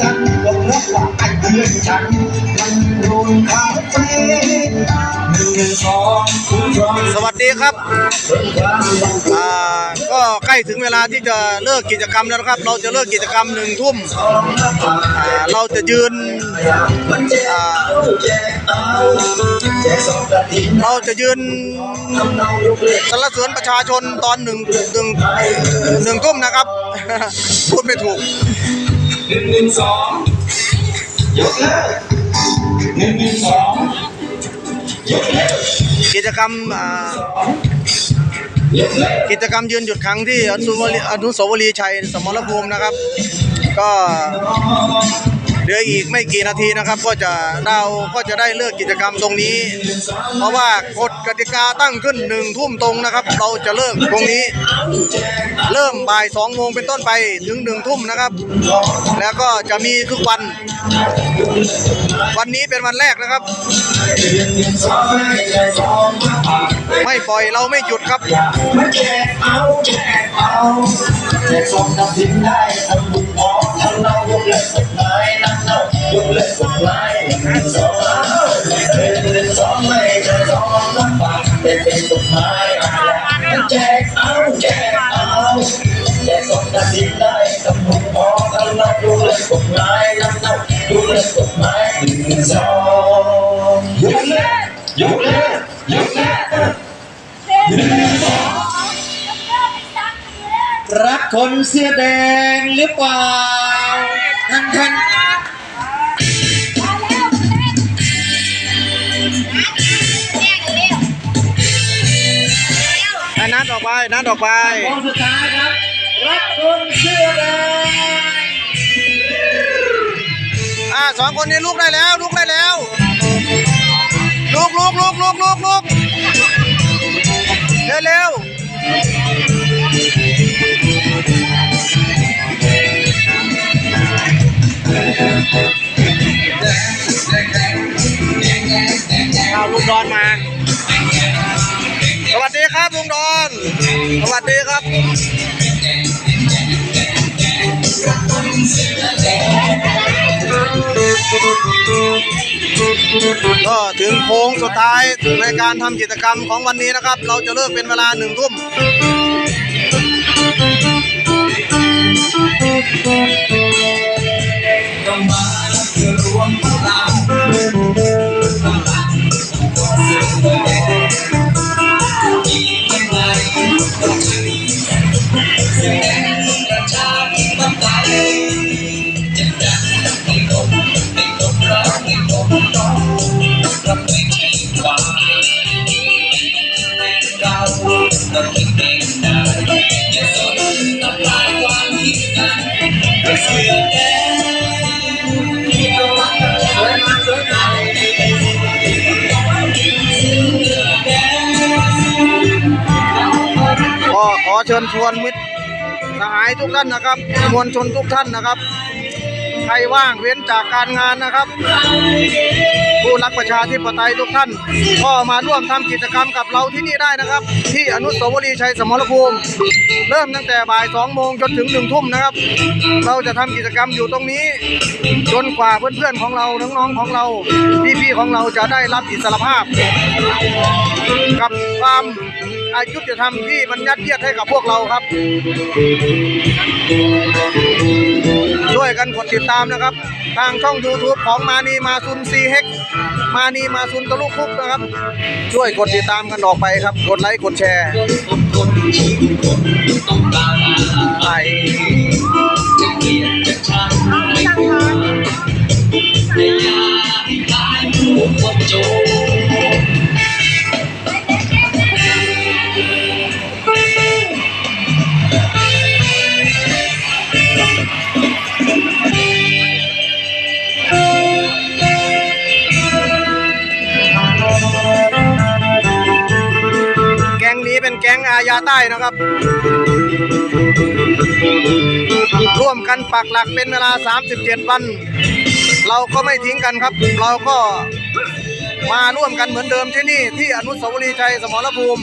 กันบอกรักว่าไอ้เพื่อนฉันมันโดนคาเฟ่หนึ่งสองคุณรอสวัสดีครับอ่าก็ใกล้ถึงเวลาที่จะเลิกกิจกรรมแล้วนะครับ เราจะเลิกกิจกรรมหนึ่งทุ่มอ่าเราจะยืนเอาแจกเอาแจกสองกระดิ่งเราจะยืนทำเนายกเลิกสรรเสริญประชาชนตอนหนึ่งหนึ่งหนึ่งทุ่มนะครับ พูดไม่ถูก หนึ่งหนึ่งสองยกเลิกหนึ่งหนึ่งสองยกเลิกกิจกรรมอ่ายกเลิกกิจกรรมยืนหยุดครั้งที่อนุสาวรีย์อนุสาวรีย์ชัยสมรภูมินะครับ ก็ เหลืออีกไม่กี่นาทีนะครับ ก็จะเราก็จะได้เลิกกิจกรรมตรงนี้ เพราะว่ากฎกติกาตั้งขึ้นหนึ่งทุ่มตรงนะครับ เราจะเลิกตรงนี้ เริ่มบ่ายสองโมงเป็นต้นไปถึงหนึ่งทุ่มนะครับ แล้วก็จะมีทุกวัน วันนี้เป็นวันแรกนะครับ ไม่ปล่อยเราไม่หยุดครับแจกสองกระดิ่งได้ทำบุญพอทำเนายกเลิกกฎหมายนั่นเนายกเลิกกฎหมายหนึ่งหนึ่งสองหนึ่งสองไม่ใช่สองหน้ากแต่เป็นกฎหมายมันแจกเอาแจกเอาแจกสองกระดิ่งได้ทำบุญพอทำเนายกเลิกกฎหมายนั่นเนายกเลิกกฎหมายหนึ่งสองยกเลิกยกเลิกยกเลิกรักคนเสื้อแดงหรือเปล่า ออกไปนัดออกไปคนสุดท้ายครับ รักคนเสื้อแดงอ่าสองคนนี้ลุกได้แล้วลุกได้แล้วลุกลุกลุกลุกลุกลุกเร็วเร็วเอาลุงดอนมา นสวัสดีครับก็ถึงโค้งสุดท้ายในการทำกิจกรรมของวันนี้นะครับ เราจะเลิกเป็นเวลาหนึ่งทุ่มต้องมาเพื่อรวมพลังพลังคนเสื้อแดง Thank you. เชิญชวนมิตรสหายทุกท่านนะครับ มวลชนทุกท่านนะครับ ใครว่างเว้นจากการงานนะครับ ผู้รักประชาธิปไตยทุกท่าน ก็มาร่วมทำกิจกรรมกับเราที่นี่ได้นะครับ ที่อนุสาวรีย์ชัยสมรภูมิ เริ่มตั้งแต่บ่ายสองโมงจนถึงหนึ่งทุ่มนะครับ เราจะทำกิจกรรมอยู่ตรงนี้ จนกว่าเพื่อนๆของเราน้องๆของเราพี่ๆของเราจะได้รับอิสรภาพ กับความ อายุติธรรมที่มันยัดเยียดให้กับพวกเราครับ ช่วยกันกดติดตามนะครับ ทางช่อง YouTube ของมานีมาซุนซีเฮกมานีมาซุนตะลุกคุกนะครับ ช่วยกดติดตามกันออกไปครับ กดไลค์กดแชร์ไปจ นะครับ ร่วมกันปักหลักเป็นเวลา 37 วัน เราก็ไม่ทิ้งกันครับ เราก็มาร่วมกันเหมือนเดิมที่นี่ที่อนุสาวรีย์ชัยสมรภูมิ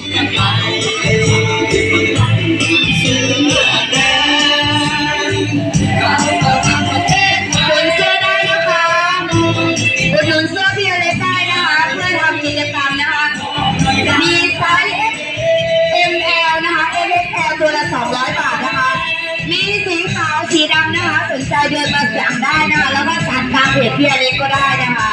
เพจพี่อเล็กก็ได้นะคะ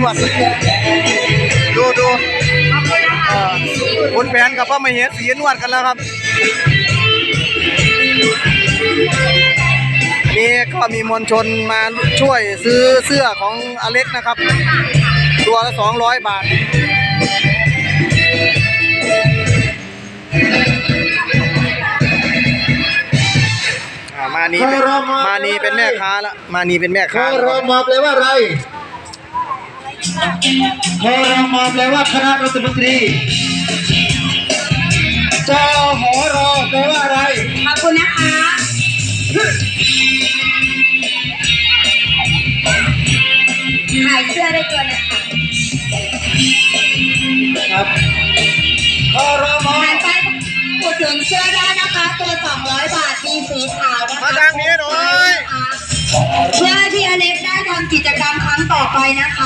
ปวดดูดูเอ่อคุณแผนกับป้ามาเห็นสีนวดกันแล้วครับนี่ก็มีมวลชนมาช่วยซื้อเสื้อของอเล็กนะครับ ตัวละ200บาทอ่าทมานีมานีเป็นแม่ค้าละมานีเป็นแม่ค้าอแล้วรครับมอแปลว่าอะไร คอรมอแปลว่าคณะรัฐมนตรีจอหอรอแปลว่าอะไร ขอบคุณนะคะขายเสื้อได้ตัวนะคะครับคอรมอขายไปพูดถึงเสื้อได้นะคะ ตัว 200 บาท มีสีขาวนะคะมาทางนี้หน่อย เพื่อให้พี่อเล็กได้ทำกิจกรรมครั้งต่อไปนะคะ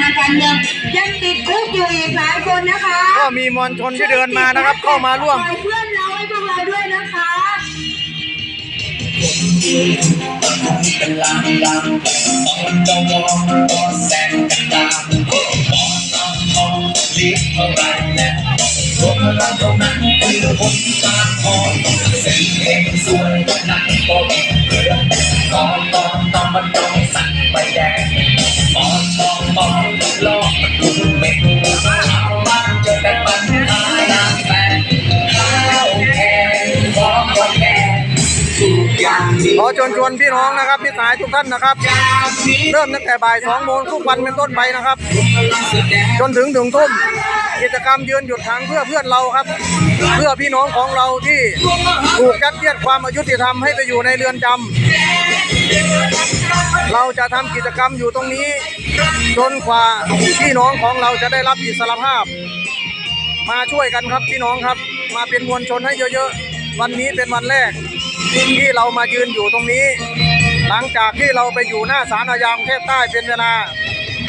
ทางการเมืองยังติดคุกอยู่อีกหลายคนนะคะก็มีมวลชนที่เดินมานะครับ เข้ามาร่วมปล่อยเพื่อนเราให้พวกเราด้วยนะคะเป็นลางลางต้องเจ้าวอก็แสงกันดามบอสามทองลิบเท่าไรแล้วรวมพลังเท่านั้นคือคนสร้างพอเส้นเองสวยหนักก็เองเรือตอนตอนตอนมันต้องสั่ง อย่างที่ขอชวนชวนพี่น้องนะครับพี่สายทุกท่านนะครับ เริ่มตั้งแต่บ่ายสองโมงทุกวันเป็นต้นไปนะครับ จนถึงถึงทุ่มกิจกรรมยืนหยุดขังเพื่อเพื่อนเราครับ เพื่อพี่น้องของเราที่ถูกยัดเยียดความอายุติธรรมให้ไปอยู่ในเรือนจำเราจะทำกิจกรรมอยู่ตรงนี้ จนกว่าพี่น้องของเราจะได้รับอิสรภาพ มาช่วยกันครับพี่น้องครับ มาเป็นมวลชนให้เยอะๆ วันนี้เป็นวันแรกที่เรามายืนอยู่ตรงนี้ หลังจากที่เราไปอยู่หน้าศาลอาญากรุงเทพใต้เป็นเวลา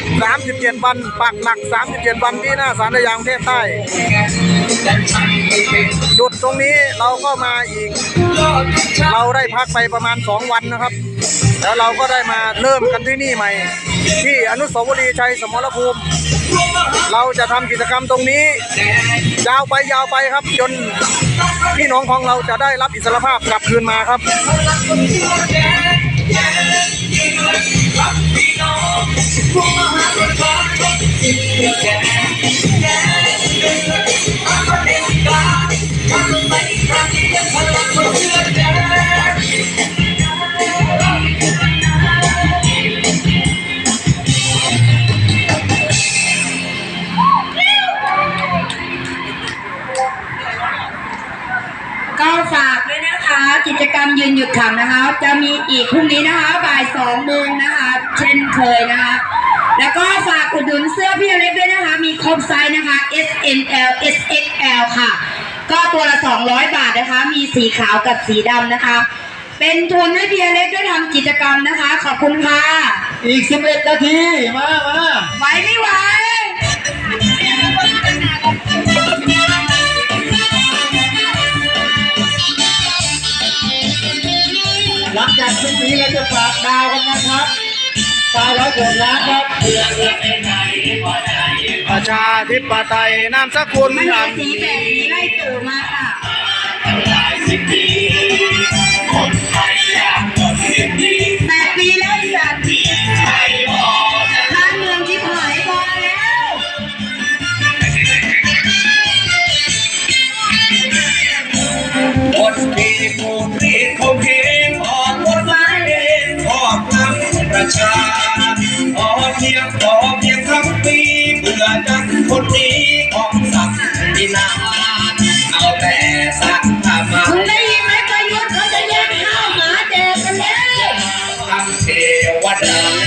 37 วันปักหลัก 37 วันที่หน้าศาลอาญากรุงเทพใต้จุดตรงนี้เราก็มาอีก เราได้พักไปประมาณ 2 วันนะครับ แล้วเราก็ได้มาเริ่มกันที่นี่ใหม่ ที่อนุสาวรีย์ชัยสมรภูมิ เราจะทำกิจกรรมตรงนี้ ยาวไปยาวไปครับจน พี่น้องของเราจะได้รับอิสรภาพกลับคืนมาครับเอีกพรุ่งนี้นะคะบ่ายสองโมงนะคะเช่นเคยนะคะ แล้วก็ฝากอุดหนุนเสื้อพี่อเล็กด้วยนะคะ มีครบไซส์นะคะ S M L S X L ค่ะ ก็ตัวละ 200 บาทนะคะ มีสีขาวกับสีดำนะคะ เป็นเป็นทุนให้พี่อเล็กได้ทำกิจกรรมนะคะ ขอบคุณค่ะ อีกสิบเอ็ดนาที มามาไหวไม่ไหว หลังจากคลิปนี้เราจะฝากดาวกันนะครับดาวร้อยเกิดล้านครับประชาธิปไตยนามสกุลมันอ่มีสีแบบนี้ไล่ตู่มาค่ะ ว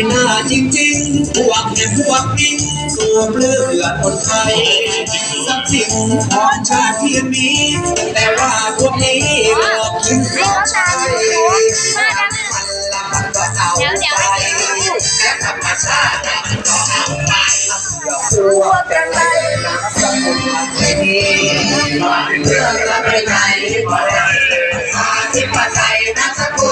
นหน้าจริงๆ พวกเนี่ยพวกนี้สวมเลือดคนไทยทรัพย์สินของชาติที่มี แต่ว่าพวกนี้หลอกกินหลอกใช้มันละมันก็เอาไปและธรรมชาติมันก็เอาไปเดี๋ยวพวกกันไปนะสมุนไพรนี้เรื่องจะไปไหนก็ได้ประชาธิปไตยนามสกุล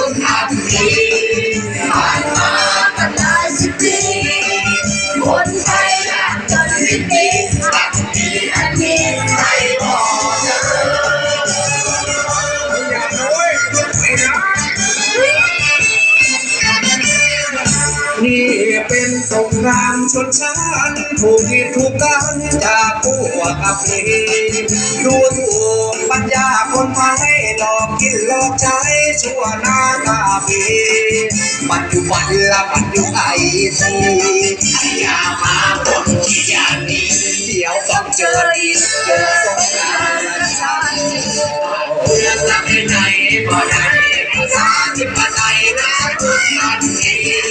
ชนชั้นถูกผิดถูกกันจากพวกกับเพดูถูกปัญญาคนไทยหลอกกินหลอกใช้ชั่วหน้าตาเพีปัจจุบันละปัจจุไอซีอย่ามาคนที่อย่างนี้เดี๋ยวต้องเจออีกเจอสงครามชาติเรื่องละไปไหนบ่ได้ประชาธิปไตยนะทุกท่านนี้ผ่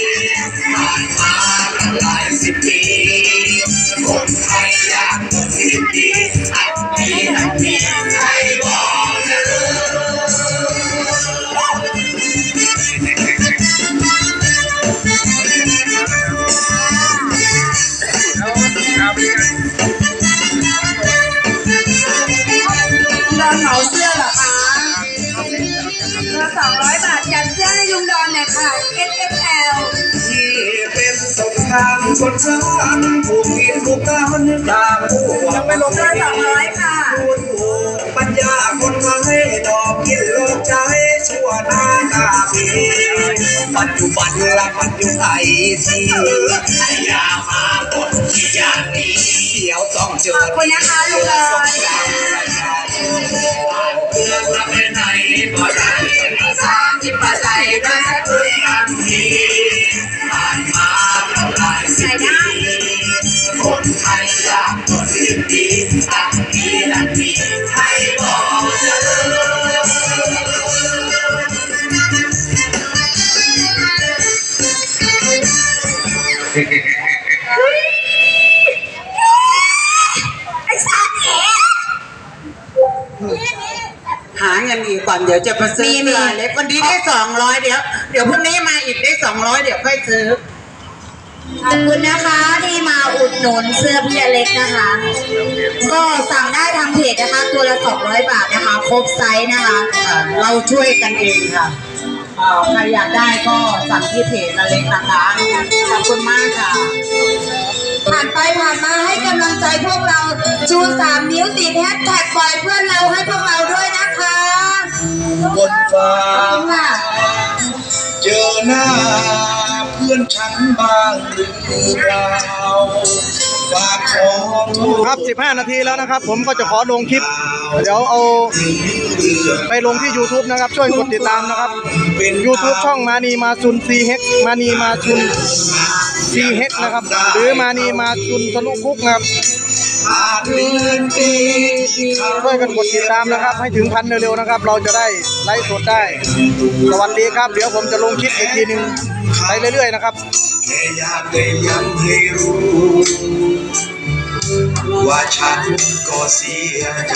งดอนหน่อยค่ะ S S L ที่เป็นสงครามชนชั้นถูกกินถูกกันตามผู้ว่าไปลงเสื้อสองร้อยค่ะดูถูกปัญญาคนไทยดอกกินโลกใจชั่วหน้าตาพีปัจจุบันละปัจจุไทยทีอย่ามาคนที่อย่างนี้เดี๋ยวต้องเจอขอบคุณนะคะลุงดอนเพื่อจะไปไหนก็ได้ ประชาธิปไตยนะทุกท่านนี้ผ่านมาเท่าหลายสิบปีคนไทยยากจนสิ้นดีตั้งปีละปีไทยบอกเธอ ดี๋ยวจะไปซื้อเสื้อเล็กวันนี้ได้สองร้อยเดี๋ยว เดี๋ยวพรุ่งนี้มาอีกได้สองร้อยเดี๋ยวค่อยซื้อ ขอบคุณนะคะที่มาอุดหนุนเสื้อพี่อเล็กนะคะ ก็สั่งได้ทางเพจนะคะ ตัวละ 200 บาทนะคะ ครบไซส์นะคะ ค่ะเราช่วยกันเองค่ะเอ่อใครอยากได้ก็สั่งที่เพจอเล็กนะคะขอบคุณมากค่ะ ผ่านไปผ่านมาให้กำลังใจพวกเราชูสามนิ้วติดแฮชแท็กปล่อยเพื่อนเราให้พวกเราด้วยนะคะ บนฟ้า เจอหน้าเพื่อนฉันบ้างหรือเปล่าฝากของลูกครับ 15 นาทีแล้วนะครับ ผมก็จะขอลงคลิป เดี๋ยวเอาไปลงที่ YouTube นะครับ ช่วยกดติดตามนะครับ YouTube ช่องมานีมาซุนซีเฮกมานีมาซุนซีเฮกนะครับ หรือมานีมาซุนทะลุคุกนะครับ ช่วยกันกดติดตามนะครับ ให้ถึงพันเร็วๆนะครับ เราจะได้ไลฟ์สดได้ สวัสดีครับ เดี๋ยวผมจะลงคลิปอีกทีหนึ่งไปเรื่อยๆนะครับว่าฉันก็เสียใจ